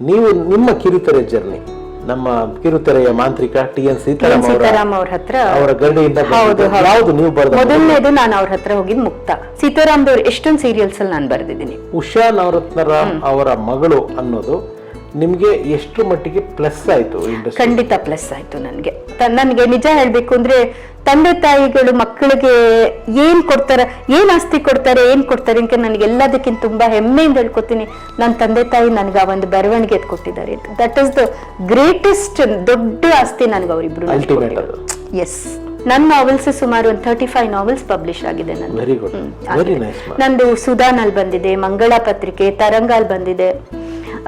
ನೀವು ನಿಮ್ಮ ಕಿರುತೆರೆ ಜರ್ನಿ ನಮ್ಮ ಕಿರುತೆರೆಯ ಮಾಂತ್ರಿಕ ಟಿ ಎನ್ ಸೀತಾರಾಮ್ ಅವರ ಸೀತಾರಾಮ್ ಅವ್ರ ಹತ್ರ ಅವರ ಗರಡಿಯಿಂದ. ಯಾವುದು ನೀವು ಬರೆದ ಮೊದಲನೇದು ನಾನು ಅವ್ರ ಹತ್ರ ಹೋಗಿದ್ ಮುಕ್ತ. ಸೀತಾರಾಮ್ ಅವ್ರ ಎಷ್ಟೊಂದು ಸೀರಿಯಲ್ಸ್ ಅಲ್ಲಿ ನಾನು ಬರೆದಿದ್ದೀನಿ. ಉಷಾ ನವರತ್ನರಾಮ್ ಅವರ ಮಗಳು ಅನ್ನೋದು ನಿಮ್ಗೆ ಎಷ್ಟು ಮಟ್ಟಿಗೆ ಪ್ಲಸ್ ಆಯ್ತು ಖಂಡಿತ ಪ್ಲಸ್ ಆಯ್ತು ನನಗೆ. ನನಗೆ ನಿಜ ಹೇಳಬೇಕು ಅಂದ್ರೆ ತಂದೆ ತಾಯಿಗಳು ಮಕ್ಕಳಿಗೆ ಏನು ಕೊಡ್ತಾರೆ ಏನು ಆಸ್ತಿ ಕೊಡ್ತಾರೆ ಏನು ಕೊಡ್ತಾರೆ ಅಂತ ನನಗೆ ಎಲ್ಲದಕ್ಕಿಂತ ತುಂಬಾ ಹೆಮ್ಮೆಯಿಂದ ಹೇಳ್ಕೊತೀನಿ. ನನ್ನ ತಂದೆ ತಾಯಿ ನನಗೆ ಆ ಒಂದು ಬರವಣಿಗೆ ಕೊಟ್ಟಿದ್ದಾರೆ ದಟ್ ಇಸ್ ದ ಗ್ರೇಟೆಸ್ಟ್ ದೊಡ್ಡ ಆಸ್ತಿ ನನಗೆ ಅವರಿಬ್ರು ಎಸ್ ನನ್ನ ನಾವೆಲ್ಸ್ ಸುಮಾರು ಒಂದು ತರ್ಟಿ ಫೈವ್ ನಾವೆಲ್ಸ್ ಪಬ್ಲಿಷ್ ಆಗಿದೆ. ನಂದು ಸುಧಾನಲ್ಲಿ ಬಂದಿದೆ ಮಂಗಳ ಪತ್ರಿಕೆ ತರಂಗಾಲ್ ಬಂದಿದೆ.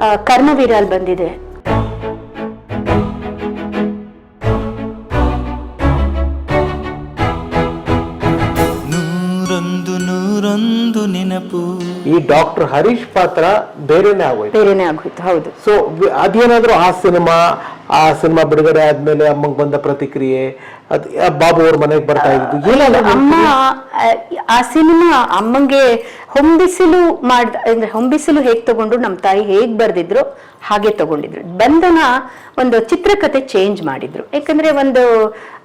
ಆ, ಕರ್ಮವೀರಾಲ್ ಬಂದಿದೆ. ನೂರೊಂದು ನೂರೊಂದು ನೆನಪು. ಈ ಡಾಕ್ಟರ್ ಹರೀಶ್ ಪಾತ್ರ ಬೇರೆನೇ ಆಗೋಯ್ತು. ಬೇರೆನೇ ಆಗೋಯ್ತು ಹೌದು. ಸೊ ಅದೇನಾದ್ರೂ ಆ ಸಿನಿಮಾ ಆ ಸಿನಿಮಾ ಬಿಡುಗಡೆ ಆದ್ಮೇಲೆ ಅಮ್ಮಂಗ್ ಬಂದ ಪ್ರತಿಕ್ರಿಯೆ ಅದ್ ಬಾಬು ಅವ್ರ ಮನೆಗೆ ಬರ್ತಾ ಇದ್ದು ಅಮ್ಮ ಆ, ಸಿನಿಮಾ ಅಮ್ಮಂಗೆ ಹೊಂಬಿಸಿಲು ಮಾಡ್ ಅಂದ್ರೆ ಹೊಂಬಿಸಿಲು ಹೇಗ್ ತಗೊಂಡ್ರು ನಮ್ಮ ತಾಯಿ ಹೇಗ್ ಬರ್ದಿದ್ರು ಹಾಗೆ ತಗೊಂಡಿದ್ರು. ಬಂಧನ ಒಂದು ಚಿತ್ರಕಥೆ ಚೇಂಜ್ ಮಾಡಿದ್ರು. ಯಾಕಂದ್ರೆ ಒಂದು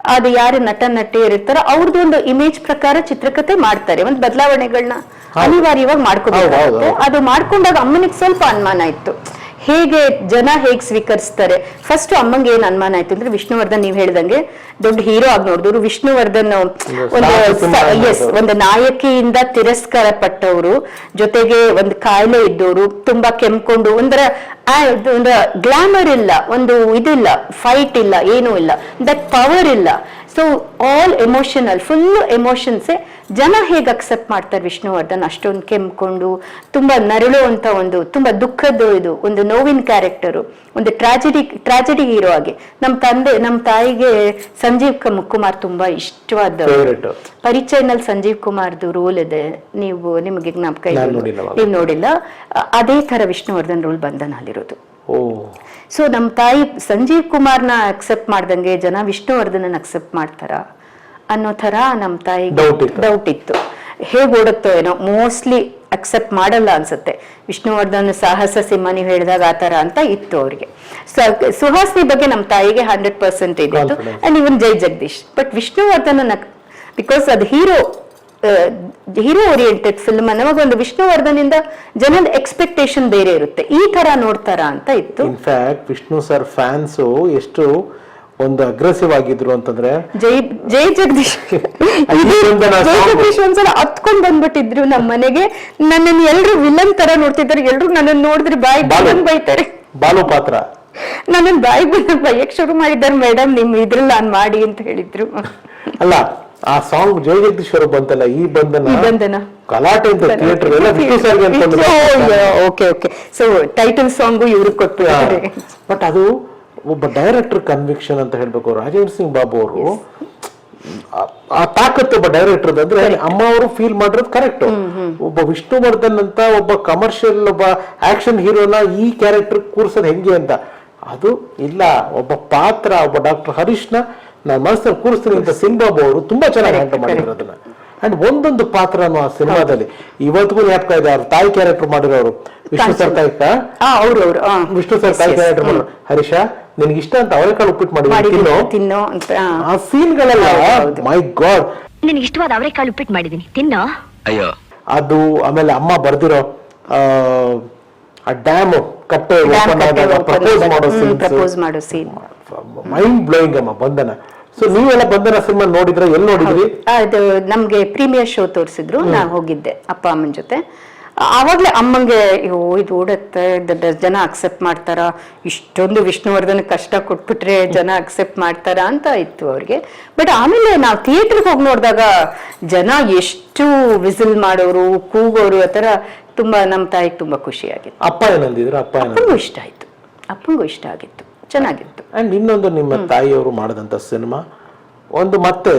ಅದು ಯಾರು ನಟ ನಟಿಯರು ಇರ್ತಾರೋ ಅವ್ರದ್ದು ಒಂದು ಇಮೇಜ್ ಪ್ರಕಾರ ಚಿತ್ರಕಥೆ ಮಾಡ್ತಾರೆ. ಒಂದು ಬದಲಾವಣೆಗಳನ್ನ ಅನಿವಾರ್ಯವಾಗಿ ಹೌದು. ಅದು ಮಾಡ್ಕೊಂಡಾಗ ಅಮ್ಮನಿಗೆ ಸ್ವಲ್ಪ ಅನುಮಾನ ಇತ್ತು. ಹೇಗೆ ಜನ ಹೇಗ್ ಸ್ವೀಕರಿಸ್ತಾರೆ? ಫಸ್ಟ್ ಅಮ್ಮಂಗೆ ಏನ್ ಅನುಮಾನ ಆಯ್ತು ಅಂದ್ರೆ ವಿಷ್ಣುವರ್ಧನ್ ನೀವ್ ಹೇಳ್ದಂಗೆ ದೊಡ್ಡ ಹೀರೋ ಆಗಿ ನೋಡಿದ್ರು. ವಿಷ್ಣುವರ್ಧನ್ ಒಂದು ಎಸ್. ಒಂದು ನಾಯಕಿಯಿಂದ ತಿರಸ್ಕಾರ ಪಟ್ಟವರು ಜೊತೆಗೆ ಒಂದು ಕಾಯಿಲೆ ಇದ್ದವರು ತುಂಬಾ ಕೆಮ್ಕೊಂಡು ಒಂದರ ಒಂದು ಗ್ಲಾಮರ್ ಇಲ್ಲ ಒಂದು ಇದಿಲ್ಲ ಫೈಟ್ ಇಲ್ಲ ಏನೂ ಇಲ್ಲ. ದಟ್ ಪವರ್ ಇಲ್ಲ. ಸೊ ಆಲ್ ಎಮೋಷನಲ್ ಫುಲ್ಲು ಎಮೋಷನ್ಸೇ ಜನ ಹೇಗೆ ಅಕ್ಸೆಪ್ಟ್ ಮಾಡ್ತಾರೆ ವಿಷ್ಣುವರ್ಧನ್? ಅಷ್ಟೊಂದು ಕೆಮ್ಕೊಂಡು ತುಂಬಾ ನರಳುವಂತ ಒಂದು ತುಂಬ ದುಃಖದ ಇದು ಒಂದು ನೋವಿನ ಕ್ಯಾರೆಕ್ಟರು ಒಂದು ಟ್ರಾಜಿಡಿ ಟ್ರಾಜಿಡಿ ಇರೋ ಹಾಗೆ ನಮ್ಮ ತಂದೆ ನಮ್ಮ ತಾಯಿಗೆ ಸಂಜೀವ್ ಕುಮಾರ್ ತುಂಬ ಇಷ್ಟವಾದ. ಪರಿಚಯನಲ್ಲಿ ಸಂಜೀವ್ ಕುಮಾರ್ದು ರೋಲ್ ಇದೆ. ನೀವು ನಿಮಗೆ ಜ್ಞಾಪಕ. ನೀವು ನೋಡಿಲ್ಲ. ಅದೇ ಥರ ವಿಷ್ಣುವರ್ಧನ್ ರೋಲ್ ಬಂಧನಲ್ಲಿರೋದು. ಓ. ಸೊ ನಮ್ಮ ತಾಯಿ ಸಂಜೀವ್ ಕುಮಾರ್ನ ಅಕ್ಸೆಪ್ಟ್ ಮಾಡ್ದಂಗೆ ಜನ ವಿಷ್ಣುವರ್ಧನನ್ ಅಕ್ಸೆಪ್ಟ್ ಮಾಡ್ತಾರ ಅನ್ನೋ ತರ ನಮ್ಮ ತಾಯಿ ಡೌಟ್ ಇತ್ತು. ಹೇಗೆ ಓಡುತ್ತೋ ಏನೋ ಮೋಸ್ಟ್ಲಿ ಅಕ್ಸೆಪ್ಟ್ ಮಾಡಲ್ಲ ಅನ್ಸುತ್ತೆ. ವಿಷ್ಣುವರ್ಧನ್ ಸಾಹಸ ಸಿಂಹ ನೀವು ಹೇಳಿದಾಗ ಆ ತರ ಅಂತ ಇತ್ತು ಅವ್ರಿಗೆ. ಸುಹಾಸ್ನಿ ಬಗ್ಗೆ ನಮ್ಮ ತಾಯಿಗೆ ಹಂಡ್ರೆಡ್ ಪರ್ಸೆಂಟ್ ಇದೆ. And even Jai Jagadish. But Vishnuvardhan because ಅದು ಹೀರೋ ಹೀರೋ ಓರಿಯೆಂಟೆಡ್ ಫಿಲ್ಮ್ ನಮಗೊಂದು ಒಂದು ವಿಷ್ಣುವರ್ಧನ್ ಇಂದ ಜನದ ಎಕ್ಸ್ಪೆಕ್ಟೇಷನ್ ಬೇರೆ ಇರುತ್ತೆ. ಈ ತರ ನೋಡ್ತಾರ ಅಂತ ಇತ್ತು. ಇನ್ಫ್ಯಾಕ್ಟ್ ವಿಷ್ಣು ಸರ್ ಫ್ಯಾನ್ಸ್ ಎಷ್ಟು ಒಂದು ಅಗ್ರೆಸಿವ್ ಆಗಿದ್ರು ಅಂತಂದ್ರೆ ಜೈ ಜೈ ಜಗದೀಶ್. ಜೈ ಜಗದೀಶ್ ಒಂದ್ಸಲ ಹತ್ಕೊಂಡ್ ಬಂದ್ಬಿಟ್ಟಿದ್ರು ನಮ್ಮ ಮನೆಗೆ. ನನ್ನನ್ನ ಎಲ್ರು ವಿಲನ್ ತರ ನೋಡ್ತಿದ್ದಾರೆ. ಎಲ್ರು ನನ್ನ ನೋಡಿದ್ರೆ ಬಾಯಿ. ಬಂದ್ ಬೈತಾರೆ. ಬಾಲು ಪಾತ್ರ. ನನ್ನ ಬಾಯಿ ಬಂದ ಬೈಯಕ್ ಶುರು ಮಾಡಿದ್ದಾರೆ ಮೇಡಮ್ ನಿಮ್ ಇದ್ರಲ್ಲಿ ನಾನ್ ಮಾಡಿ ಅಂತ ಹೇಳಿದ್ರು. ಅಲ್ಲ ಆ ಸಾಂಗ್ ಜಯ ಜಗದೀಶ್ವರ ಬಂತಲ್ಲ ಈ ಬಂಧನ ಗಲಾಟೆ ಅಂತ ಥಿಯೇಟರ್ ಎಲ್ಲ ಅನ್ಕೊಂಡು okay okay so title song ಇವ್ರು ಕೊಟ್ಟು ಬಟ್ ಅದು ಒಬ್ಬ ಡೈರೆಕ್ಟರ್ ಕನ್ವಿಕ್ಷನ್ ಅಂತ ಹೇಳ್ಬೇಕು. ರಾಜೇಂದ್ರ ಸಿಂಗ್ ಬಾಬು ಅವರು ಆ ತಾಕತ್ತು ಒಬ್ಬ ಡೈರೆಕ್ಟರ್ ಅಂದ್ರೆ ಅಮ್ಮ ಅವರು ಫೀಲ್ ಮಾಡಿರೋದು ಕರೆಕ್ಟ್ ಒಬ್ಬ ವಿಷ್ಣುವರ್ಧನ್ ಅಂತ ಒಬ್ಬ ಕಮರ್ಷಿಯಲ್ ಒಬ್ಬ ಆಕ್ಷನ್ ಹೀರೋನ ಈ ಕ್ಯಾರೆಕ್ಟರ್ ಕೂರ್ಸೋದು ಹೆಂಗೆ ಅಂತ. ಅದು ಇಲ್ಲ ಒಬ್ಬ ಪಾತ್ರ ಒಬ್ಬ ಡಾಕ್ಟರ್ ಹರೀಶ್ನ ನಾನು ಮನಸ್ಸಲ್ಲಿ ಕೂರಿಸ್ತೀನಿ ಅಂತ ಸಿಂಬಾಬು ಅವರು ತುಂಬಾ ಚೆನ್ನಾಗಿ ಹ್ಯಾಂಡಲ್ ಮಾಡಿದ್ರು ಅದನ್ನ ಅಂಡ್ ಒಂದೊಂದು ಪಾತ್ರನು ಆ ಸಿನಿಮಾದಲ್ಲಿ ಇವತ್ತಿಗೂ ಜ್ಞಾಪಕ ಇದೆ ಅವ್ರ ತಾಯಿ ಕ್ಯಾರೆಕ್ಟರ್ ಮಾಡಿರೋರು. ವಿಷ್ಣು ಸರ್ ತಾಯಿ ಆ ಅವ್ರು. ವಿಷ್ಣು ಸರ್ ತಾಯಿ ಕ್ಯಾರೆಕ್ಟರ್ ಮಾಡಿದ್ರು ಹರೀಶ ನಿನ್ಗೆ ಇಷ್ಟ ಅಂತ ಅವರೆಕಾಳು ಉಪ್ಪಿಟ್ಟು ಮಾಡಿದ್ರು. ಮಾಡಿದ್ದೀನಿ ತಿನ್ನು? ತಿನ್ನೋ ಅಂತ. ಆ. ಸೀನ್ಗಳೆಲ್ಲ? ಮೈ ಗಾಡ್ ನಿನಗೆ ಇಷ್ಟವಾದ ಅವರೆಕಾಳು ಉಪ್ಪಿಟ್ಟು ಮಾಡಿದ್ದೀನಿ. ತಿನ್ನೋ? ಅಯ್ಯೋ. ಅದು ಆಮೇಲೆ ಅಮ್ಮ ಬರ್ದಿರೋ ಆ ಡ್ಯಾಮ್ ಕಟ್ಟೆ open ಪ್ರಪೋಸ್ ಮಾಡೋ ಸೀನ್ಸ್ ಮಾಡೋ ಬ್ಲೋಯಿಂಗ್ ಅಮ್ಮ ಬಂಧನ. ಸೊ ನೀವೆಲ್ಲ ಬಂಧನ ಸಿನಿಮಾ ನೋಡಿದ್ರೆ ಎಲ್ಲಿ ನೋಡಿದ್ರಿ? ಅದು ನಮ್ಗೆ ಪ್ರೀಮಿಯರ್ ಶೋ ತೋರಿಸಿದ್ರು. ನಾನು ಹೋಗಿದ್ದೆ ಅಪ್ಪ ಅಮ್ಮನ ಜೊತೆ. ಆವಾಗ್ಲೇ ಅಮ್ಮಂಗೆ ಅಯ್ಯೋ ಇದು ಓಡತ್ತೆ ದ- ಜನ ಅಕ್ಸೆಪ್ಟ್ ಮಾಡ್ತಾರ? ಇಷ್ಟೊಂದು ವಿಷ್ಣುವರ್ಧನ್ ಕಷ್ಟ ಕೊಟ್ಬಿಟ್ರೆ ಜನ ಅಕ್ಸೆಪ್ಟ್ ಮಾಡ್ತಾರ? ಅಂತ ಇತ್ತು ಅವ್ರಿಗೆ. ಬಟ್ ಆಮೇಲೆ ನಾವು ಥಿಯೇಟರ್ಗೆ ಹೋಗಿ ನೋಡಿದಾಗ ಜನ ಎಷ್ಟು ವಿಸಿಲ್ ಮಾಡೋರು ಕೂಗೋರು ಆ ಥರ ತುಂಬಾ ನಮ್ಮ ತಾಯಿಗೆ ತುಂಬಾ ಖುಷಿಯಾಗಿತ್ತು. ಅಪ್ಪ ಏನಂದಿದ್ರು? ಅಪ್ಪ ಅಪ್ಪಂಗೂ ಇಷ್ಟ ಆಯ್ತು. ಅಪ್ಪಂಗೂ ಇಷ್ಟ ಆಗಿತ್ತು. ಚೆನ್ನಾಗಿತ್ತು. ಅಂಡ್ ಇನ್ನೊಂದು ನಿಮ್ಮ ತಾಯಿಯವರು ಮಾಡಿದಂತ ಸಿನಿಮಾ ಒಂದು ಮತ್ತೆ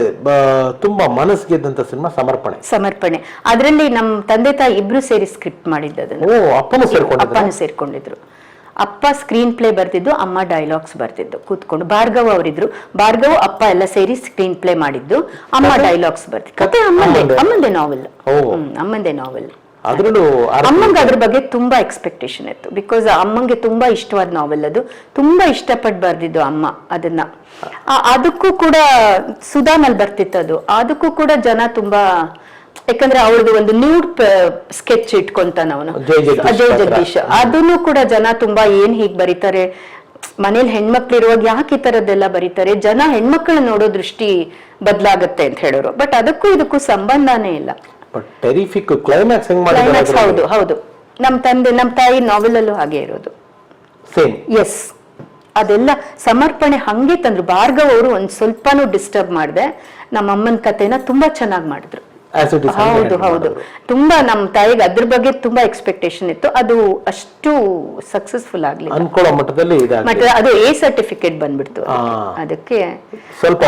ತುಂಬಾ ಮನಸ್ಸು ಗೆದ್ದಂತ ಸಿನಿಮಾ ಸಮರ್ಪಣೆ. ಸಮರ್ಪಣೆ. ಅದರಲ್ಲಿ ನಮ್ಮ ತಂದೆ ತಾಯಿ ಇಬ್ರು ಸೇರಿ ಸ್ಕ್ರಿಪ್ಟ್ ಮಾಡಿದ್ದು ಅದನ್ನ ಓ ಅಪ್ಪನು ಸೇರ್ಕೊಂಡು ಅಪ್ಪನ ಸೇರ್ಕೊಂಡಿದ್ರು. ಅಪ್ಪ ಸ್ಕ್ರೀನ್ ಪ್ಲೇ ಬರ್ತಿದ್ದು ಅಮ್ಮ ಡೈಲಾಗ್ಸ್ ಬರ್ತಿದ್ದು. ಕೂತ್ಕೊಂಡು ಭಾರ್ಗವ್ ಅವರಿದ್ರು. ಭಾರ್ಗವ್ ಅಪ್ಪ ಎಲ್ಲ ಸೇರಿ ಸ್ಕ್ರೀನ್ ಪ್ಲೇ ಮಾಡಿದ್ದು. ಅಮ್ಮ ಡೈಲಾಗ್ಸ್ ಬರ್ತಿದ್ದು ಕತೆ ಅಮ್ಮಂದೇ ಅಮ್ಮಂದೇ. ನಾವೆಲ್ಲ ನಾವೆಲ್. ಅಮ್ಮಂದೇ ನಾವೆಲ್ ಅದ್ರಲ್ಲೂ ಅಮ್ಮಂಗೆ ಅದ್ರ ಬಗ್ಗೆ ತುಂಬಾ ಎಕ್ಸ್ಪೆಕ್ಟೇಷನ್ ಇತ್ತು. ಬಿಕಾಸ್ ಅಮ್ಮಂಗೆ ತುಂಬಾ ಇಷ್ಟವಾದ ನಾವೆಲ್ ಅದು. ತುಂಬಾ ಇಷ್ಟಪಟ್ಟು ಬರ್ದಿದ್ದು ಅಮ್ಮ ಅದನ್ನ. ಅದಕ್ಕೂ ಕೂಡ ಸುಧಾನಲ್ಲಿ ಬರ್ತಿತ್ತು ಅದು. ಅದಕ್ಕೂ ಕೂಡ ಜನ ತುಂಬಾ ಯಾಕಂದ್ರೆ ಅವ್ರದ್ದು ಒಂದು ನ್ಯೂಡ್ ಸ್ಕೆಚ್ ಇಟ್ಕೊಂತಾನ ಅವನು. ಜಯ ಜಗದೀಶ್ ಅಜಯ್ ಜಗದೀಶ್. ಅದನ್ನು ಕೂಡ ಜನ ತುಂಬಾ ಏನ್ ಹೀಗ್ ಬರೀತಾರೆ ಮನೇಲಿ ಹೆಣ್ಮಕ್ಳು ಇರುವಾಗ ಯಾಕೆ ಈ ತರದ್ದೆಲ್ಲ ಬರೀತಾರೆ ಜನ ಹೆಣ್ಮಕ್ಳನ್ನ ನೋಡೋ ದೃಷ್ಟಿ ಬದಲಾಗತ್ತೆ ಅಂತ ಹೇಳೋರು. ಬಟ್ ಅದಕ್ಕೂ ಇದಕ್ಕೂ ಸಂಬಂಧನೇ ಇಲ್ಲ. ಟೆರಿಫಿಕ್ ಕ್ಲೈಮ್ಯಾಕ್ಸ್ ಹೆಂಗ್ ಕ್ಲೈಮ್ಯಾಕ್ಸ್ ಹೌದು ಹೌದು. ನಮ್ಮ ತಂದೆ ನಮ್ಮ ತಾಯಿ ನಾವೆಲ್ಲಲ್ಲೂ ಹಾಗೆ ಇರೋದು. ಸೇಮ್ ಎಸ್ ಅದೆಲ್ಲ ಸಮರ್ಪಣೆ ಹಂಗೆ ತಂದ್ರು. ಭಾರ್ಗವ್ ಅವರು ಒಂದ್ ಸ್ವಲ್ಪನೂ ಡಿಸ್ಟರ್ಬ್ ಮಾಡಿದೆ. ನಮ್ಮ ಅಮ್ಮನ ಕಥೆನ ತುಂಬಾ ಚೆನ್ನಾಗಿ ಮಾಡಿದ್ರು. ಹೌದು ಹೌದು. ತುಂಬಾ ನಮ್ಮ ತಾಯಿಗೆ ಅದ್ರ ಬಗ್ಗೆ ತುಂಬಾ ಎಕ್ಸ್ಪೆಕ್ಟೇಷನ್ ಇತ್ತು. ಅದು ಅಷ್ಟು ಸಕ್ಸಸ್ಫುಲ್ ಆಗಲಿ ಅನ್ಕೊಳ್ಳೋ ಮಟ್ಟದಲ್ಲಿ ಮತ್ತೆ ಅದು ಎ ಸರ್ಟಿಫಿಕೇಟ್ ಬಂದ್ಬಿಡ್ತು. ಅದಕ್ಕೆ. ಸ್ವಲ್ಪ.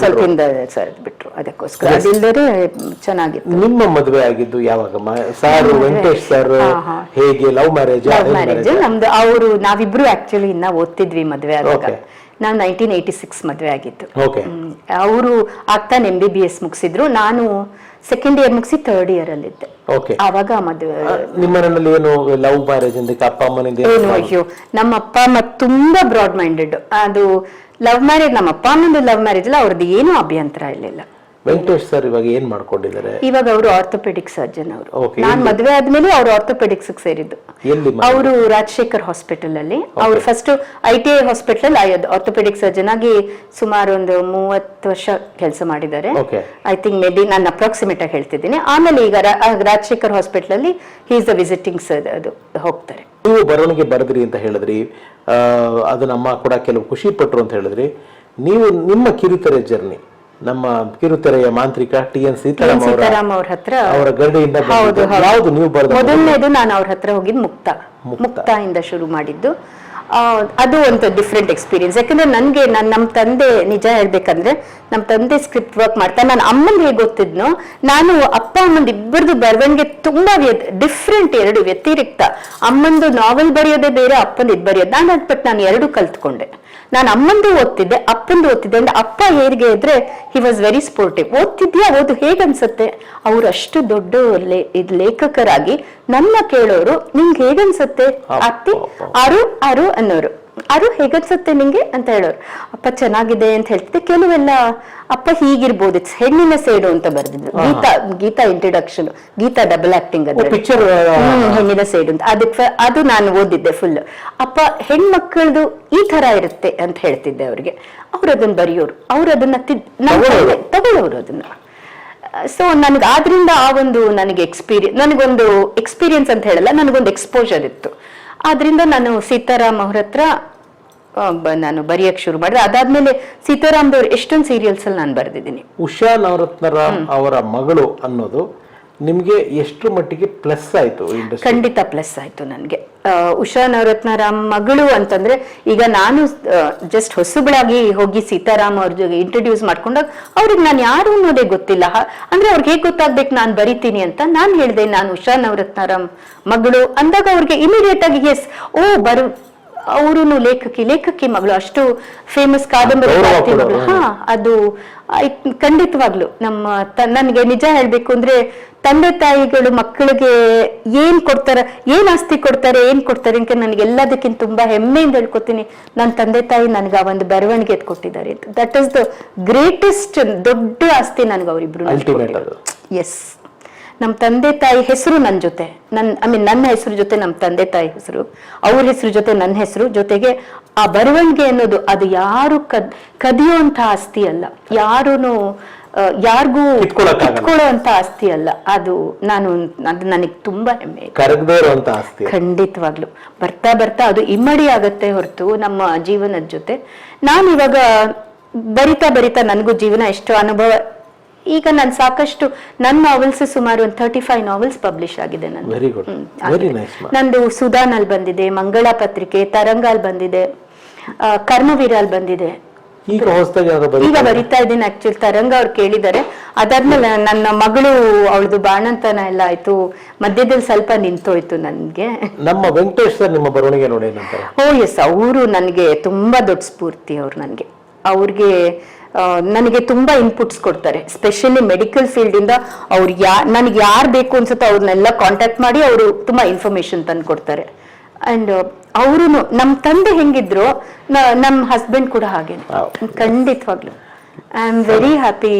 ಸ್ವಲ್ಪ ಹಿಂದೆ ಸರಿದ್ ಬಿಟ್ರು ಅದಕ್ಕೋಸ್ಕರ ಅದಿಲ್ಲದೆ ಚೆನ್ನಾಗಿತ್ತು. ನಿಮ್ಮ ಮದುವೆ ಆಗಿದ್ದು ಯಾವಾಗ? Sir Venkatesh sir. ಹೇಗೆ ಲವ್ ಮ್ಯಾರೇಜ್ ಲವ್ ಮ್ಯಾರೇಜ್? ನಮ್ದು ಅವರು ನಾವಿಬ್ರು ಆಕ್ಚುಲಿ ಇನ್ನ ಓದ್ತಿದ್ವಿ ಮದುವೆ ಆದಾಗ. ನಾನು ನೈನ್ಟೀನ್ ಏಯ್ಟಿ ಸಿಕ್ಸ್ ಮದುವೆ ಆಗಿತ್ತು ಅವರು ಆಗ್ತಾನೆ ಎಂ ಬಿ ಬಿ ಎಸ್ ಮುಗಿಸಿದ್ರು. ನಾನು ಸೆಕೆಂಡ್ ಇಯರ್ ಮುಗಿಸಿ ಥರ್ಡ್ ಇಯರ್ ಅಲ್ಲಿದ್ದೆ. ಆವಾಗ ಮದುವೆ ಏನು ಲವ್ ಮ್ಯಾರೇಜ್ ಅಂತ ಅಪ್ಪ ಅಮ್ಮನಿಂದ ಏನು ಏನು ಅಯ್ಯೋ ನಮ್ಮ ಅಪ್ಪ ಅಮ್ಮ ತುಂಬಾ ಬ್ರಾಡ್ ಮೈಂಡೆಡ್ ಅದು ಲವ್ ಮ್ಯಾರೇಜ್ ನಮ್ಮ ಅಪ್ಪ ಅಮ್ಮಂದು ಲವ್ ಮ್ಯಾರೇಜ್ ಅಲ್ಲ ಅವ್ರದ್ದು ಏನೂ ಅಭ್ಯಂತರ ಇರಲಿಲ್ಲ. ವೆಂಕಟೇಶ್ ಸರ್ ಇವಾಗ ಏನ್ ಮಾಡ್ಕೊಂಡಿದ್ದಾರೆ? ಇವಾಗ ಅವರು ಆರ್ಥೋಪೆಡಿಕ್ ಸರ್ಜನ್ ಅವರು. ನಾನು ಮದ್ವೆ ಆದ್ಮೇಲೆ ಅವ್ರು ಆರ್ಥೋಪೆಡಿಕ್ಸ್ ಸೇರಿದ್ದು. ಅವರು ರಾಜಶೇಖರ್ ಹಾಸ್ಪಿಟಲ್ ಅಲ್ಲಿ. ಅವರು first I T I hospital orthopaedic surgeon ಆಗಿ ಸುಮಾರು ಒಂದು ಮೂವತ್ತು ವರ್ಷ ಕೆಲಸ ಮಾಡಿದ್ದಾರೆ. ಐ ಥಿಂಕ್ ಮೇ ಬಿ ನಾನು ಅಪ್ರಾಕ್ಸಿಮೇಟ್ ಆಗಿ ಹೇಳ್ತಿದ್ದೀನಿ. ಆಮೇಲೆ ಈಗ ರಾಜಶೇಖರ್ ಹಾಸ್ಪಿಟಲ್ ಅಲ್ಲಿ he is the visiting sir ಅದು ಹೋಗ್ತಾರೆ. ನೀವು ಬರವಣಿಗೆ ಬರೆದ್ರಿ ಅಂತ ಹೇಳಿದ್ರಿ. ಅದು ನಮ್ಮ ಕೂಡ ಕೆಲವು ಖುಷಿ ಪಟ್ರು ಅಂತ ಹೇಳಿದ್ರಿ. ನೀವು ನಿಮ್ಮ ಕಿರುತೆರೆ ಜರ್ನಿ ನಮ್ಮ ಕಿರುತೆರೆಯ ಮಾಂತ್ರಿಕ ಟಿ ಎನ್ ಸೀತಾರಾಮ್ ಅವರ ಹತ್ರ ಅವರ ಗರಡಿಯಿಂದ ಹೌದು. ಯಾವುದು ನೀವು ಬರೆದ ಮೊದಲನೇದು ನಾನು ಅವ್ರ ಹತ್ರ ಹೋಗಿದ್ದು ಮುಕ್ತ. ಮುಕ್ತ. ಇಂದ ಶುರು ಮಾಡಿದ್ದು. ಅದು ಒಂದು ಡಿಫ್ರೆಂಟ್ ಎಕ್ಸ್ಪೀರಿಯನ್ಸ್ ಯಾಕಂದ್ರೆ ನನಗೆ ನಾನು ನಮ್ಮ ತಂದೆ ನಿಜ ಹೇಳ್ಬೇಕಂದ್ರೆ ನಮ್ಮ ತಂದೆ ಸ್ಕ್ರಿಪ್ಟ್ ವರ್ಕ್ ಮಾಡ್ತಾ ನಾನು ಅಮ್ಮನ್ ಹೇಗೆ ಗೊತ್ತಿದ್ನೋ ನಾನು ಅಪ್ಪ ಅಮ್ಮಂದು ಇಬ್ಬರದು ಬರವಣಿಗೆ ತುಂಬಾ ಡಿಫ್ರೆಂಟ್ ಎರಡು ವ್ಯತಿರಿಕ್ತ. ಅಮ್ಮಂದು ನಾವೆಲ್ ಬರೆಯೋದೇ ಬೇರೆ ಅಪ್ಪಂದು ಇದು ಬರೆಯೋದು. ನಾನು ಬಟ್ ನಾನು ಎರಡು ಕಲ್ತ್ಕೊಂಡೆ. ನಾನು ಅಮ್ಮಂದು ಓದ್ತಿದ್ದೆ ಅಪ್ಪಂದು ಓದ್ತಿದ್ದೆ ಅಂದ್ರೆ ಅಪ್ಪ ಹೇಗೆ ಇದ್ರೆ ಹಿ ವಾಸ್ ವೆರಿ ಸ್ಪೋರ್ಟಿವ್ ಓದ್ತಿದ್ಯಾ ಓದು ಹೇಗನ್ಸುತ್ತೆ? ಅವ್ರು ಅಷ್ಟು ದೊಡ್ಡ ಲೇಖಕರಾಗಿ ನನ್ನ ಕೇಳೋರು ನಿಮ್ಗೆ ಹೇಗನ್ಸುತ್ತೆ? ಅತ್ತಿ ಅರು ಅರು ಅನ್ನೋರು. ಅರು ಹೇಗನ್ಸುತ್ತೆ ನಿಂಗೆ ಅಂತ ಹೇಳೋರು. ಅಪ್ಪ ಚೆನ್ನಾಗಿದೆ ಅಂತ ಹೇಳ್ತಿದ್ದೆ ಕೆಲವೆಲ್ಲ ಅಪ್ಪ ಹೀಗಿರ್ಬೋದು ಇಟ್ಸ್ ಹೆಣ್ಣಿನ ಸೇಡು ಅಂತ ಬರ್ದಿದ್ರು. Geetha Geetha introduction Geetha double acting ಅದು ಪಿಕ್ಚರ್ ಹೆಣ್ಣಿನ ಸೇಡು ಅಂತ. ಅದಕ್ಕೆ ಅದು ನಾನು ಓದಿದ್ದೆ ಫುಲ್ ಅಪ್ಪ ಹೆಣ್ಮಕ್ಳದು ಈ ತರ ಇರುತ್ತೆ ಅಂತ ಹೇಳ್ತಿದ್ದೆ ಅವ್ರಿಗೆ. ಅವ್ರು ಅದನ್ನ ಬರೆಯೋರು. ಅವ್ರು ಅದನ್ನ ತಗೊಳ್ಳೋರು. ಅದನ್ನ. ಸೊ ನನಗೆ ಆದ್ರಿಂದ ಆ ಒಂದು ನನಗೆ ಎಕ್ಸ್ಪೀರಿಯನ್ಸ್ ನನಗೊಂದು ಎಕ್ಸ್ಪೀರಿಯನ್ಸ್ ಅಂತ ಹೇಳಲ್ಲ ನನಗೊಂದು ಎಕ್ಸ್ಪೋಜರ್ ಇತ್ತು. ಆದ್ರಿಂದ ನಾನು ಸೀತಾರಾಮ್ ಅವ್ರ ಹತ್ರ ನಾನು ಬರೆಯಕ್ಕೆ ಶುರು ಮಾಡಿದೆ. ಅದಾದ್ಮೇಲೆ ಸೀತಾರಾಮ್ದವ್ರು ಎಷ್ಟೊಂದು ಸೀರಿಯಲ್ಸ್ ಅಲ್ಲಿ ನಾನು ಬರೆದಿದ್ದೀನಿ. ಉಷಾ ನವರತ್ನರಾಮ್ ಅವರ ಮಗಳು ಅನ್ನೋದು ನಿಮಗೆ ಎಷ್ಟು ಮಟ್ಟಿಗೆ ಪ್ಲಸ್ ಆಯಿತು ಖಂಡಿತ ಪ್ಲಸ್ ಆಯಿತು ನನಗೆ. ಉಷಾ ನವರತ್ನರಾಮ್ ಮಗಳು ಅಂತಂದ್ರೆ ಈಗ ನಾನು ಜಸ್ಟ್ ಹೊಸಬಳಾಗಿ ಹೋಗಿ ಸೀತಾರಾಮ್ ಅವ್ರ ಜೊತೆ ಇಂಟ್ರೊಡ್ಯೂಸ್ ಮಾಡ್ಕೊಂಡಾಗ ಅವ್ರಿಗೆ ನಾನು ಯಾರು ಅನ್ನೋದೇ ಗೊತ್ತಿಲ್ಲ. ಅಂದ್ರೆ ಅವ್ರಿಗೆ ಹೇಗೆ ಗೊತ್ತಾಗ್ಬೇಕು ನಾನು ಬರಿತೀನಿ ಅಂತ ನಾನು ಹೇಳಿದೆ. ನಾನು ಉಷಾ ನವರತ್ನರಾಮ್ ಮಗಳು ಅಂದಾಗ ಅವ್ರಿಗೆ ಇಮಿಡಿಯೇಟ್ ಆಗಿ ಎಸ್ ಓ ಬರು ಅವರು ಲೇಖಕಿ ಲೇಖಕಿ ಮಗಳು ಅಷ್ಟು ಫೇಮಸ್ ಕಾದಂಬರಿ ಹಾ ಅದು ಖಂಡಿತವಾಗ್ಲು ನಮ್ಮ ನನಗೆ ನಿಜ ಹೇಳ್ಬೇಕು ಅಂದ್ರೆ ತಂದೆ ತಾಯಿಗಳು ಮಕ್ಕಳಿಗೆ ಏನ್ ಕೊಡ್ತಾರ ಏನ್ ಆಸ್ತಿ ಕೊಡ್ತಾರೆ ಏನ್ ಕೊಡ್ತಾರೆ ಅಂತ ನನಗೆ ಎಲ್ಲದಕ್ಕಿಂತ ತುಂಬಾ ಹೆಮ್ಮೆಯಿಂದ ಹೇಳ್ಕೊತೀನಿ. ನನ್ನ ತಂದೆ ತಾಯಿ ನನಗೆ ಆ ಒಂದು ಬರವಣಿಗೆ ಕೊಟ್ಟಿದ್ದಾರೆ ದಟ್ ಇಸ್ ದ ಗ್ರೇಟೆಸ್ಟ್ ದೊಡ್ಡ ಆಸ್ತಿ ನನಗೆ ಅವರಿಬ್ರು ಎಸ್ ನಮ್ಮ ತಂದೆ ತಾಯಿ ಹೆಸರು ನನ್ನ ಜೊತೆ. ನನ್ನ ಐ ಮೀನ್ ನನ್ನ ಹೆಸರು ಜೊತೆ ನಮ್ಮ ತಂದೆ ತಾಯಿ ಹೆಸರು ಅವ್ರ ಹೆಸರು ಜೊತೆ ನನ್ನ ಹೆಸರು ಜೊತೆಗೆ ಆ ಬರವಣಿಗೆ ಅನ್ನೋದು ಅದು ಯಾರು ಕದ್ ಕದಿಯುವಂತ ಆಸ್ತಿ ಅಲ್ಲ. ಯಾರೂ ಯಾರಿಗೂ ಇಟ್ಕೊಳ್ಳೋ ಅಂತ ಆಸ್ತಿ ಅಲ್ಲ. ಅದು ನಾನು ಅದು ನನಗೆ ತುಂಬಾ ಹೆಮ್ಮೆ ಖಂಡಿತವಾಗ್ಲು. ಬರ್ತಾ ಬರ್ತಾ ಅದು ಇಮ್ಮಡಿ ಆಗತ್ತೆ ಹೊರತು ನಮ್ಮ ಜೀವನದ ಜೊತೆ. ನಾನು ಇವಾಗ ಬರಿತಾ ಬರಿತಾ ನನಗೂ ಜೀವನ ಎಷ್ಟು ಅನುಭವ ಈಗ ನಾನು ಸಾಕಷ್ಟು ನನ್ನ ನಾವೆಲ್ಸ್ ಸುಮಾರು ಒಂದು ತರ್ಟಿ ಫೈವ್ ನಾವೆಲ್ಸ್ ಪಬ್ಲಿಷ್ ಆಗಿದೆ. ನಂದು ನಂದು ಸುಧಾನಲ್ಲಿ ಬಂದಿದೆ ಮಂಗಳ ಪತ್ರಿಕೆ ತರಂಗಾಲ್ ಬಂದಿದೆ ಕರ್ಮವೀರಾಲ್ ಬಂದಿದೆ. ಈಗ ಬರಿತಾ ಇದ್ದೀನಿ ಆಕ್ಚುಲಿ ತರಂಗ ಅವ್ರು ಕೇಳಿದ್ದಾರೆ. ಅದಾದ್ಮೇಲೆ ನನ್ನ ಮಗಳು ಅವಳದು ಬಾಣಂತನ ಎಲ್ಲ ಆಯ್ತು. ಮಧ್ಯದಲ್ಲಿ ಸ್ವಲ್ಪ ನಿಂತೋಯ್ತು ನನ್ಗೆ. ನಮ್ಮ ವೆಂಕಟೇಶ್ ಸರ್ ನಿಮ್ಮ ಬರವಣಿಗೆ ನೋಡಿ ಓ ಎಸ್ ಅವರು ನನಗೆ ತುಂಬಾ ದೊಡ್ಡ ಸ್ಫೂರ್ತಿ ಅವ್ರು ನನಗೆ. ಅವ್ರಿಗೆ ನನಗೆ ತುಂಬಾ ಇನ್ಪುಟ್ಸ್ ಕೊಡ್ತಾರೆ. ಸ್ಪೆಷಲಿ ಮೆಡಿಕಲ್ ಫೀಲ್ಡ್ ಇಂದ ಅವ್ರು ಯಾ ನನಗೆ ಯಾರು ಬೇಕು ಅನ್ಸುತ್ತೋ ಅವ್ರನ್ನೆಲ್ಲ ಕಾಂಟ್ಯಾಕ್ಟ್ ಮಾಡಿ ಅವರು ತುಂಬಾ ಇನ್ಫಾರ್ಮೇಶನ್ ತಂದು ಕೊಡ್ತಾರೆ. ಅಂಡ್ ಅವರು ನಮ್ಮ ತಂದೆ ಹೆಂಗಿದ್ರು ನಮ್ಮ ಹಸ್ಬೆಂಡ್ ಕೂಡ ಹಾಗೆ. ಖಂಡಿತವಾಗ್ಲು. ಐ ಆಮ್ ವೆರಿ ಹ್ಯಾಪಿ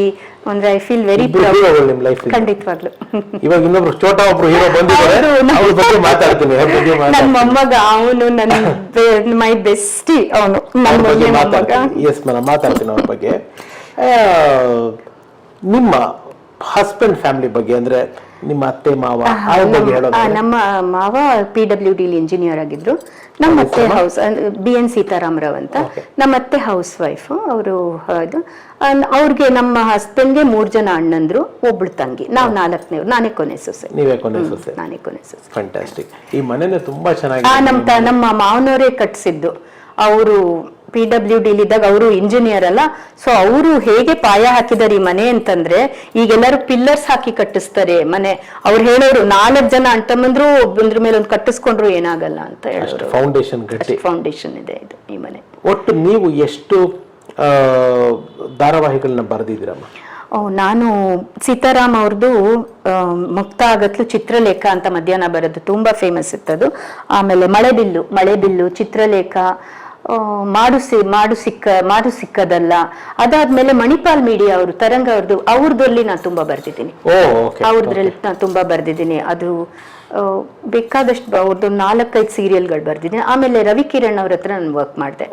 ಅಂದ್ರೆ ಐ ಫೀಲ್ ವೆರಿ ಪ್ರೌಡ್ ಹೀರೋಗಳು ನಿಮ್ ಲೈಫ್ ಖಂಡಿತವಾಗ್ಲು. ಇವಾಗ ಇನ್ನೊಬ್ರು ಚೋಟ ಒಬ್ರು ಹೀರೋ ಬಂದಿದ್ದಾರೆ. ಅವ್ರ ಬಗ್ಗೆ ಮಾತಾಡ್ತೀನಿ ನನ್ನ ಮೊಮ್ಮಗ ಅವನು ನನ್ನ ಮೈ ಬೆಸ್ಟಿ ಅವನು. ನನ್ನ ಬಗ್ಗೆ ಮಾತಾಡ್ತೀನಿ. ಎಸ್ ಮೇಡಮ್ ಮಾತಾಡ್ತೀನಿ ಅವ್ರ ಬಗ್ಗೆ. ನಿಮ್ಮ ಹಸ್ಬೆಂಡ್ ಫ್ಯಾಮಿಲಿ ಬಗ್ಗೆ ಅಂದ್ರೆ ನಿಮ್ಮ ಅತ್ತೆ ಮಾವ ಬಗ್ಗೆ ಹೇಳೋದು ನಮ್ಮ ಮಾವ ಪಿ ಡಬ್ಲ್ಯೂ ಡಿ ಇಂಜಿನಿಯರ್ ಆಗಿದ್ರು. ನಮ್ಮ ಅತ್ತೆ ಹೌಸ್ ಬಿ ಎನ್ ಸೀತಾರಾಮರಾವ್ ಅಂತ. ನಮ್ಮ ಅತ್ತೆ ಹೌಸ್ ವೈಫ್ ಅವರು ಇದು ಅನ್- ಅವ್ರಿಗೆ ನಮ್ಮ ಹಸ್ಬೆಂಡ್ಗೆ ಮೂರ್ ಜನ ಅಣ್ಣಂದ್ರು ಒಬ್ಳು ತಂಗಿ. ನಾವು ನಾಲ್ಕನೇವ್ರು. ನಾನೇ ಕೊನೆ ಸೊಸೆ. ನೀವೇ ಕೊನೆ ಸೊಸೆ. ನಾನೇ ಕೊನೆ ಸೊಸೆ. ಫ್ಯಾಂಟಾಸ್ಟಿಕ್ ಈ ಮನೆನೇ ತುಂಬಾ ಚೆನ್ನಾಗಿ ನಮ್ಮ ನಮ್ಮ ಮಾವನವರೇ ಕಟ್ಸಿದ್ದು. ಅವರು ಪಿ ಡಬ್ಲ್ಯೂ ಡಿ ಇದ್ದಾಗ ಅವರು ಇಂಜಿನಿಯರ್ ಅಲ್ಲ. ಸೊ ಅವರು ಹೇಗೆ ಪಾಯ ಹಾಕಿದಾರೆ ಈ ಮನೆ ಅಂತಂದ್ರೆ ಈಗೆಲ್ಲರೂ ಪಿಲ್ಲರ್ಸ್ ಹಾಕಿ ಕಟ್ಟಿಸ್ತಾರೆ ಮನೆ. ಅವ್ರು ಹೇಳೋರು ನಾಲ್ಕು ಜನ ಅಣ್ತಮ್ಮಂದ್ರು ಒಬ್ಬಂದ್ರ ಮೇಲೆ ಒಂದು ಕಟ್ಟಿಸ್ಕೊಂಡ್ರು ಏನಾಗಲ್ಲ ಅಂತ ಹೇಳೋರು. ಫೌಂಡೇಶನ್ ಫೌಂಡೇಶನ್ ಇದೆ ಇದು ಈ ಮನೆ. ಒಟ್ಟು ನೀವು ಎಷ್ಟು ಧಾರಾವಾಹಿಗಳನ್ನ ಬರೆದಿದ್ದೀರಮ್ಮ? ಓ ನಾನು ಸೀತಾರಾಮ್ ಅವ್ರದ್ದು ಮುಕ್ತ ಆಗತ್ಲು ಚಿತ್ರಲೇಖ ಅಂತ ಮಧ್ಯಾಹ್ನ ಬರೋದು. ತುಂಬಾ ಫೇಮಸ್ ಇತ್ತದು. ಆಮೇಲೆ ಮಳೆಬಿಲ್ಲು ಮಳೆಬಿಲ್ಲು ಚಿತ್ರಲೇಖ ಮಾಡು ಸಿ ಮಾಡು ಸಿಕ್ಕ ಮಾಡು ಸಿಕ್ಕದಲ್ಲ ಅದಾದ್ಮೇಲೆ ಮಣಿಪಾಲ್ ಮೀಡಿಯಾ ಅವರು ತರಂಗ ಅವ್ರದ್ದು ಅವ್ರದ್ರಲ್ಲಿ ನಾನು ತುಂಬಾ ಬರ್ದಿದ್ದೀನಿ. ಅವ್ರದ್ರಲ್ಲಿ ನಾನು ತುಂಬಾ ಬರ್ದಿದ್ದೀನಿ. ಅದು ಬೇಕಾದಷ್ಟು ಅವ್ರದ್ದು ನಾಲ್ಕೈದು ಸೀರಿಯಲ್ಗಳು ಬರ್ದಿದ್ದೀನಿ. ಆಮೇಲೆ ರವಿ ಕಿರಣ್ ಅವ್ರ ಹತ್ರ ನಾನು ವರ್ಕ್ ಮಾಡಿದೆ.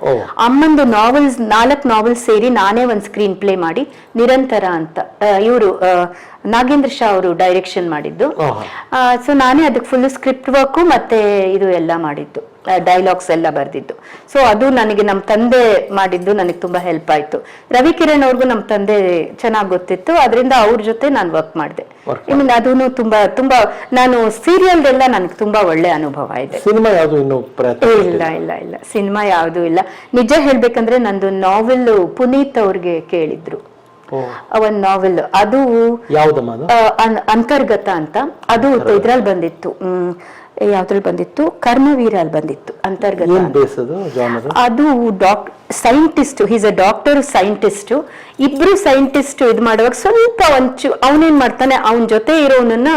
ಅಮ್ಮಂದು ನಾವೆಲ್ಸ್ ನಾಲ್ಕು ನಾವೆಲ್ಸ್ ಸೇರಿ ನಾನೇ ಒಂದು ಸ್ಕ್ರೀನ್ ಪ್ಲೇ ಮಾಡಿ ನಿರಂತರ ಅಂತ ಇವರು ನಾಗೇಂದ್ರ ಶಾ ಅವರು ಡೈರೆಕ್ಷನ್ ಮಾಡಿದ್ದು. ಸೊ ನಾನೇ ಅದಕ್ಕೆ ಫುಲ್ ಸ್ಕ್ರಿಪ್ಟ್ ವರ್ಕು ಮತ್ತೆ ಇದು ಎಲ್ಲ ಮಾಡಿದ್ದು. ಡೈಲಾಗ್ಸ್ ಎಲ್ಲ ಬರ್ದಿದ್ದು. ಸೊ ಅದು ನನಗೆ ನಮ್ಮ ತಂದೆ ಮಾಡಿದ್ದು ನನಗೆ ತುಂಬಾ ಹೆಲ್ಪ್ ಆಯ್ತು. ರವಿ ಕಿರಣ್ ಅವ್ರಿಗೂ ನಮ್ಮ ತಂದೆ ಚೆನ್ನಾಗಿ ಗೊತ್ತಿತ್ತು. ಅದರಿಂದ ಅವ್ರ ಜೊತೆ ನಾನು ವರ್ಕ್ ಮಾಡಿದೆ. ಐ ಮೀನ್ ಅದೂ ತುಂಬಾ ತುಂಬಾ ನಾನು ಸೀರಿಯಲ್ ಎಲ್ಲ ನನಗೆ ತುಂಬಾ ಒಳ್ಳೆ ಅನುಭವ ಇದೆ. ಸಿನಿಮಾ ಯಾವುದು ಇನ್ನು ಇಲ್ಲ ಇಲ್ಲ ಇಲ್ಲ ಸಿನಿಮಾ ಯಾವುದೂ ಇಲ್ಲ. ನಿಜ ಹೇಳ್ಬೇಕಂದ್ರೆ ನಂದು ನಾವೆಲ್ ಪುನೀತ್ ಅವ್ರಿಗೆ ಕೇಳಿದ್ರು. ಒಂದ್ ನಾವೆಲ್ ಅದು ಅಂತರ್ಗತ ಅಂತ. ಅದು ಇದ್ರಲ್ಲಿ ಬಂದಿತ್ತು. ಹ್ಮ್. ಯಾವ್ದ್ರಲ್ಲಿ ಬಂದಿತ್ತು? ಕರ್ಮವೀರ ಅಲ್ಲಿ ಬಂದಿತ್ತು ಅಂತರ್ಗತ. ಅದು doc scientist is a doctor scientist ಇಬ್ರು ಸೈಂಟಿಸ್ಟ್ ಇದು ಮಾಡುವಾಗ ಸ್ವಲ್ಪ ಒಂಚು ಅವನೇನ್ ಮಾಡ್ತಾನೆ ಅವನ ಜೊತೆ ಇರೋನನ್ನ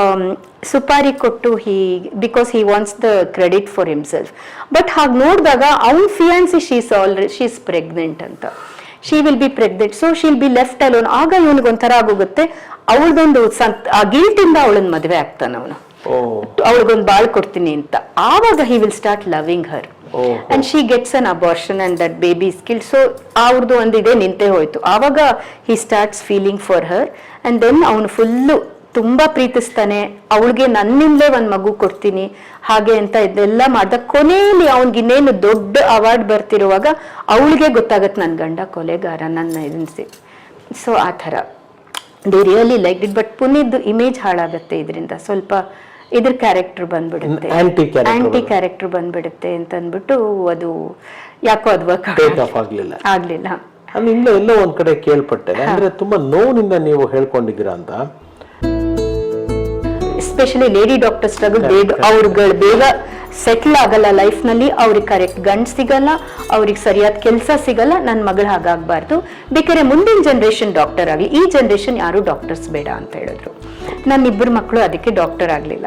ಆಮ್, ಸುಪಾರಿ ಕೊಟ್ಟು he because he wants the credit for himself but ಹಾಗೆ ನೋಡಿದಾಗ ಅವ್ನ fiancee she's already she's pregnant ಅಂತ. She will be pregnant so she'll be left alone ಆಗ ಇವನಿಗೆ ಒಂಥರ ಆಗೋಗುತ್ತೆ. ಅವಳದೊಂದು ಸಂತ್ ಆ ಗಿಲ್ಟಿಂದ ಅವಳನ್ನ ಮದುವೆ ಆಗ್ತಾನೆ ಅವನು. ಓ. ಅವಳಿಗೊಂದು ಬಾಳ್ ಕೊಡ್ತೀನಿ ಅಂತ. ಆವಾಗ he will start loving her. And she gets an abortion and that baby skill so ಅವ್ರದ್ದು ಒಂದು ಇದೆ ನಿಂತೇ ಹೋಯ್ತು. ಆವಾಗ he starts feeling for her and then ಅವನು ಫುಲ್ಲು ತುಂಬಾ ಪ್ರೀತಿಸ್ತಾನೆ. ಅವಳಿಗೆ ನನ್ನಿಂದಲೇ ಒಂದು ಮಗು ಕೊಡ್ತೀನಿ. ಹಾಗೆ ಅಂತ ಇದೆಲ್ಲ ಮಾಡ್ದ ಕೊನೆಯಲ್ಲಿ ಅವನಿಗೆ ಇನ್ನೇನು ದೊಡ್ಡ ಅವಾರ್ಡ್ ಬರ್ತಿರುವಾಗ ಅವಳಿಗೆ ಗೊತ್ತಾಗತ್ತೆ ನನ್ನ ಗಂಡ ಕೊಲೆಗಾರ ನನ್ನ ಇದನ್ಸಿ ಸೊ. ಆ ಥರ. They really like it but Puneeth image ಹಾಳಾಗತ್ತೆ ಇದರಿಂದ. ಸ್ವಲ್ಪ ಇದ್ರ ಕ್ಯಾರೆಕ್ಟರ್ ಬಂದ್ಬಿಡುತ್ತೆ. ಆಂಟಿ. ಕ್ಯಾರೆಕ್ಟರ್ ಬಂದ್ಬಿಡುತ್ತೆ. ಅಂತ ಅಂದ್ಬಿಟ್ಟು ಅದು ಯಾಕೋ ಅದು ವರ್ಕ್ ಆಗ್ಲಿಲ್ಲ. ಆಗ್ಲಿಲ್ಲ. ಇಲ್ಲ ಎಲ್ಲೋ ಒಂದ್ ಕಡೆ ಕೇಳ್ಪಟ್ಟೆ ಅಂದ್ರೆ ತುಂಬಾ ನೋವಿನಿಂದ ನೀವು ಹೇಳ್ಕೊಂಡಿದ್ದೀರಾ ಅಂತ? ಎಸ್ಪೆಷಲಿ ಲೇಡಿ ಡಾಕ್ಟರ್ಸ್ ಬೇಗ ಅವ್ರುಗಳು ಬೇಗ ಸೆಟ್ಲ್ ಆಗಲ್ಲ ಲೈಫ್ನಲ್ಲಿ ಅವ್ರಿಗೆ ಕರೆಕ್ಟ್ ಗಂಡ್ ಸಿಗಲ್ಲ ಅವ್ರಿಗೆ ಸರಿಯಾದ ಕೆಲಸ ಸಿಗಲ್ಲ ನನ್ನ ಮಗಳು ಹಾಗಾಗಬಾರ್ದು. ಬೇಕಾದ್ರೆ ಮುಂದಿನ ಜನರೇಷನ್ ಡಾಕ್ಟರ್ ಆಗಲಿ ಈ ಜನರೇಷನ್ ಯಾರು ಡಾಕ್ಟರ್ಸ್ ಬೇಡ ಅಂತ ಹೇಳಿದ್ರು. ನನ್ನ ಇಬ್ಬರು ಮಕ್ಕಳು ಅದಕ್ಕೆ ಡಾಕ್ಟರ್ ಆಗ್ಲಿಲ್ಲ.